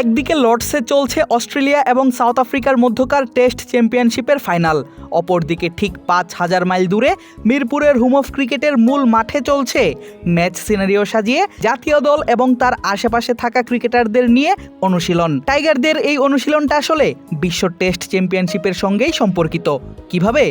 একদিকে লর্ডসে চলছে অস্ট্রেলিয়া এবং সাউথ আফ্রিকার মধ্যকার টেস্ট চ্যাম্পিয়নশিপের ফাইনাল। অপরদিকে ঠিক পাঁচ হাজার মাইল দূরে মিরপুরের হোম অফ ক্রিকেটের মূল মাঠে চলছে ম্যাচ সিনারিও সাজিয়ে জাতীয় দল এবং তার আশেপাশে থাকা ক্রিকেটারদের নিয়ে অনুশীলন। টাইগারদের এই অনুশীলনটা আসলে বিশ্ব টেস্ট চ্যাম্পিয়নশিপের সঙ্গেই সম্পর্কিত। কীভাবে?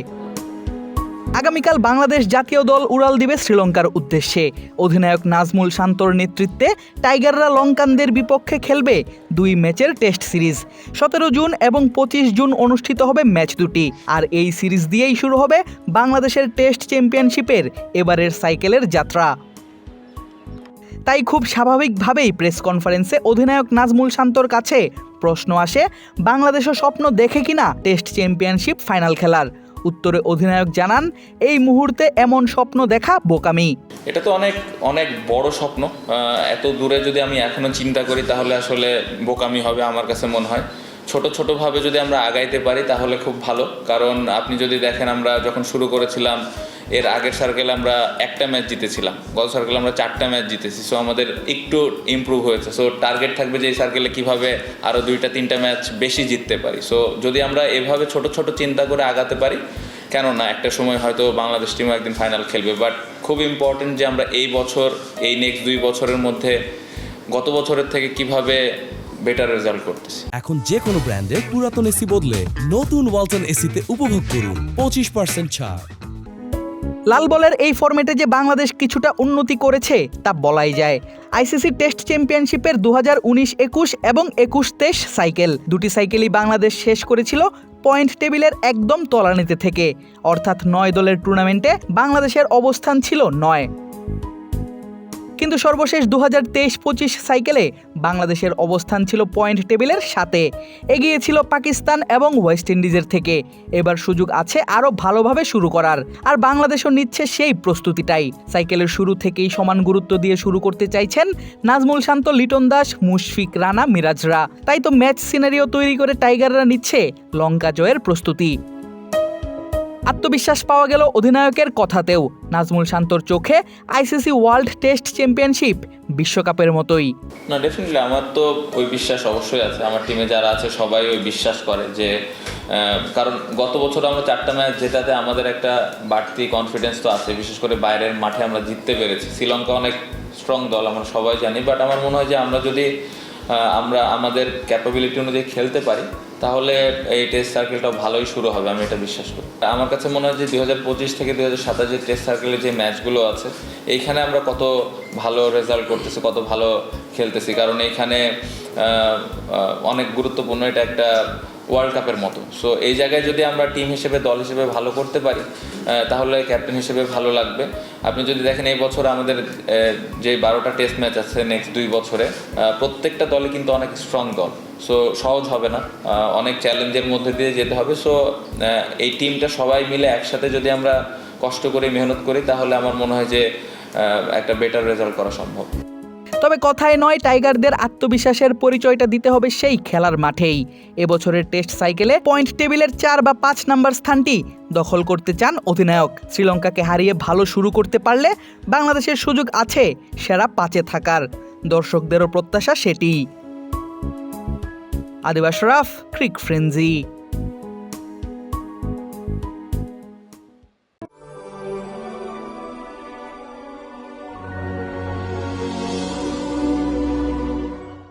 আগামীকাল বাংলাদেশ জাতীয় দল উড়াল দিবে শ্রীলঙ্কার উদ্দেশ্যে। অধিনায়ক নাজমুল শান্তর নেতৃত্বে টাইগাররা লঙ্কানদের বিপক্ষে খেলবে দুই ম্যাচের টেস্ট সিরিজ। সতেরো জুন এবং পঁচিশ জুন অনুষ্ঠিত হবে ম্যাচ দুটি, আর এই সিরিজ দিয়েই শুরু হবে বাংলাদেশের টেস্ট চ্যাম্পিয়নশিপের এবারের সাইকেলের যাত্রা। তাই খুব স্বাভাবিকভাবেই প্রেস কনফারেন্সে অধিনায়ক নাজমুল শান্তর কাছে প্রশ্ন আসে, বাংলাদেশও স্বপ্ন দেখে কিনা টেস্ট চ্যাম্পিয়নশিপ ফাইনাল খেলার? উত্তরে অধিনায়ক জানান, এই মুহূর্তে এমন স্বপ্ন দেখা বোকামি। এটা তো অনেক অনেক বড় স্বপ্ন। এত দূরে যদি আমি এখনও চিন্তা করি, তাহলে আসলে বোকামি হবে আমার কাছে মনে হয়। ছোট, ছোটভাবে যদি আমরা আগাইতে পারি, তাহলে খুব ভালো। কারণ আপনি যদি দেখেন, আমরা যখন শুরু করেছিলাম এর আগের সার্কেলে আমরা একটা ম্যাচ জিতেছিলাম। গত সার্কেলে আমরা চারটা ম্যাচ জিতেছি। সো আমাদের একটু ইমপ্রুভ হয়েছে। সো টার্গেট থাকবে যে এই সার্কেলে কীভাবে আরও দুইটা, তিনটা ম্যাচ বেশি জিততে পারি। সো যদি আমরা এভাবে ছোট ছোট চিন্তা করে আগাতে পারি কেন না একটা সময় হয়তো বাংলাদেশ টিমও একদিন ফাইনাল খেলবে। বাট খুব ইম্পর্টেন্ট যে আমরা এই বছর, এই নেক্সট দুই বছরের মধ্যে গত বছরের থেকে কীভাবে বেটার রেজাল্ট করতেছি। এখন যে কোনো ব্র্যান্ডের পুরাতন এসি বদলে নতুন ওয়ালটন এসিতে উপভোগ করুন। পঁচিশ পার্সেন্ট ছাড়। লাল বলের এই ফর্মেটে যে বাংলাদেশ কিছুটা উন্নতি করেছে, তা বলাই যায়। আইসিসি টেস্ট চ্যাম্পিয়নশিপের দু হাজার উনিশ একুশ এবং একুশ তেইশ সাইকেল। দুটি সাইকেলই বাংলাদেশ শেষ করেছিল পয়েন্ট টেবিলের একদম তলানিতে থেকে। অর্থাৎ নয় দলের টুর্নামেন্টে বাংলাদেশের অবস্থান ছিল নয়। কিন্তু সর্বশেষ দু হাজার তেইশ পঁচিশ সাইকেলে বাংলাদেশের অবস্থান ছিল পয়েন্ট টেবিলের সাথে। এগিয়ে ছিল পাকিস্তান এবং ওয়েস্ট ইন্ডিজের থেকে। এবার সুযোগ আছে আরও ভালোভাবে শুরু করার। আর বাংলাদেশও নিচ্ছে সেই প্রস্তুতিটাই। সাইকেলের শুরু থেকেই সমান গুরুত্ব দিয়ে শুরু করতে চাইছেন নাজমুল শান্ত, লিটন দাস, মুশফিক রানা, মিরাজরা। তাই তো ম্যাচ সিনারিও তৈরি করে টাইগাররা নিচ্ছে লঙ্কা জয়ের প্রস্তুতি। আত্মবিশ্বাস পাওয়া গেল অধিনায়কের কথাতেও। নাজমুল শান্তর চোখে আইসিসি ওয়ার্ল্ড টেস্ট চ্যাম্পিয়নশিপ বিশ্বকাপের মতোই। না ডেফিনেটলি আমার তো ওই বিশ্বাস অবশ্যই আছে। আমার টিমে যারা আছে, সবাই ওই বিশ্বাস করে যে কারণ গত বছর আমরা চারটা ম্যাচ জেতাতে আমাদের একটা বাড়তি কনফিডেন্স তো আছে। বিশেষ করে বাইরের মাঠে আমরা জিততে পেরেছি। শ্রীলঙ্কা অনেক স্ট্রং দল, আমরা সবাই জানি। বাট আমার মনে হয় যে আমরা যদি আমরা আমাদের ক্যাপাবিলিটি অনুযায়ী খেলতে পারি, তাহলে এই টেস্ট সার্কেলটা ভালোই শুরু হবে, আমি এটা বিশ্বাস করি। আমার কাছে মনে হয় যে দুই হাজার পঁচিশ থেকে দুই হাজার সাতাশ যে টেস্ট সার্কেলের যে ম্যাচগুলো আছে, এইখানে আমরা কত ভালো রেজাল্ট করতেছি, কত ভালো খেলতেছি। কারণ এইখানে অনেক গুরুত্বপূর্ণ এটা একটা ওয়ার্ল্ড কাপের মতো। সো এই জায়গায় যদি আমরা টিম হিসেবে, দল হিসেবে ভালো করতে পারি তাহলে ক্যাপ্টেন হিসেবে ভালো লাগবে। আপনি যদি দেখেন, এই বছর আমাদের যে বারোটা টেস্ট ম্যাচ আছে নেক্সট দুই বছরে প্রত্যেকটা দলে কিন্তু অনেক স্ট্রং দল। সো সহজ হবে না। অনেক চ্যালেঞ্জের মধ্যে দিয়ে যেতে হবে। সো এই টিমটা সবাই মিলে একসাথে যদি আমরা কষ্ট করে, মেহনত করি, তাহলে আমার মনে হয় যে একটা বেটার রেজাল্ট করা সম্ভব। তবে কথায় নয়, টাইগারদের আত্মবিশ্বাসের পরিচয়টা দিতে হবে সেই খেলার মাঠেই। এবছরের টেস্ট সাইকেলে পয়েন্ট টেবিলের চার বা পাঁচ নাম্বার স্থানটি দখল করতে চান অধিনায়ক। শ্রীলঙ্কাকে হারিয়ে ভালো শুরু করতে পারলে বাংলাদেশের সুযোগ আছে সেরা পাঁচে থাকার। দর্শকদেরও প্রত্যাশা সেটি। আদিবাস রাফ, ক্রিক ফ্রেন্জি